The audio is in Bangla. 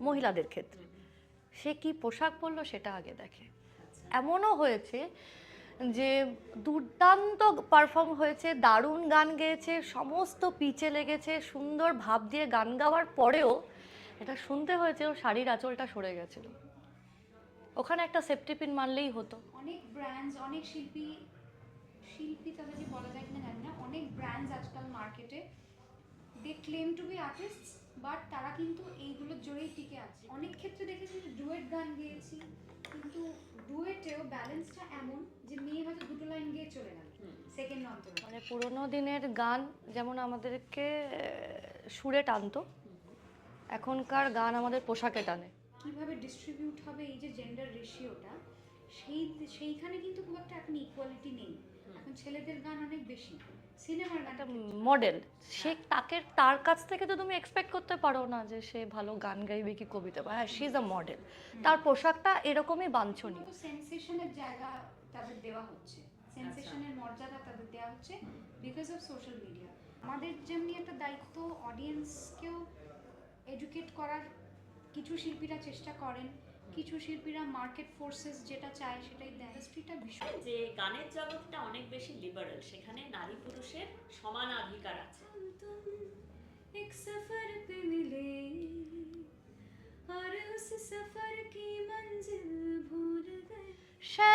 মহিলাদের ক্ষেত্রে। সে কি পোশাক পরলো সেটা আগে দেখে। এমনও হয়েছে যে দুর্দান্ত পারফর্ম হয়েছে, দারুণ গান গেয়েছে, সমস্ত পিচে লেগেছে, সুন্দর ভাব দিয়ে গান গাওয়ার পরেও এটা শুনতে হয়েছে ও শাড়ির আঁচলটা সরে গেছিল। ওখানে একটা সেফটি পিন মানলেই হতো। অনেক ব্র্যান্ডস অনেক শিল্পী শিল্পী তাদেরকে বলা যায় কিনা জানি না, অনেক ব্র্যান্ডস আজকাল মার্কেটে they claim to be artist but তারা কিন্তু এইগুলোর জোরেই টিকে আছে। অনেক ক্ষেত্রে দেখেছি যে ডুয়েট গান গেয়েছি কিন্তু ডুয়েটেও ব্যালেন্সটা এমন যে মেয়ে হয়তো দুটো লাইন গিয়ে চলে গেল সেকেন্ড অন্তর। মানে পুরোনো দিনের গান যেমন আমাদেরকে সুরে টানতো এখনকার গান আমাদের পোশাকে টানে। কীভাবে ডিস্ট্রিবিউট হবে এই যে জেন্ডার রেশিওটা সেই সেইখানে কিন্তু খুব একটা এখন ইকুয়ালিটি নেই। এখন ছেলেদের গান অনেক বেশি। একটা মডেল সে তাকে তার কাছ থেকে তো তুমি এক্সপেক্ট করতে পারো না যে সে ভালো গান গাইবে কি কবিতা বা হ্যাঁ শি ইজ আ মডেল তার পোশাকটা এরকমই বাঞ্ছনীয়। সেন্সেশনের জায়গা তাদের দেওয়া হচ্ছে। সেন্সেশনের মর্যাদা তাদের দেওয়া হচ্ছে বিকজ অফ সোশ্যাল মিডিয়া আমাদের যেমনি একটা দায়িত্ব অডিয়েন্সকেও এডুকেট করার কিছু শিল্পীরা চেষ্টা করেন কিছু শিল্পীরা মার্কেট ফোর্সেস যেটা চায় সেটাই দেয় ইন্ডাস্ট্রিটা ভীষণ যে গানের জগৎটা অনেক বেশি লিবারেল সেখানে নারী পুরুষের সমান অধিকার আছে तुम एक सफर पे मिले और उस सफर की मंजिल भूल गए শ্যামল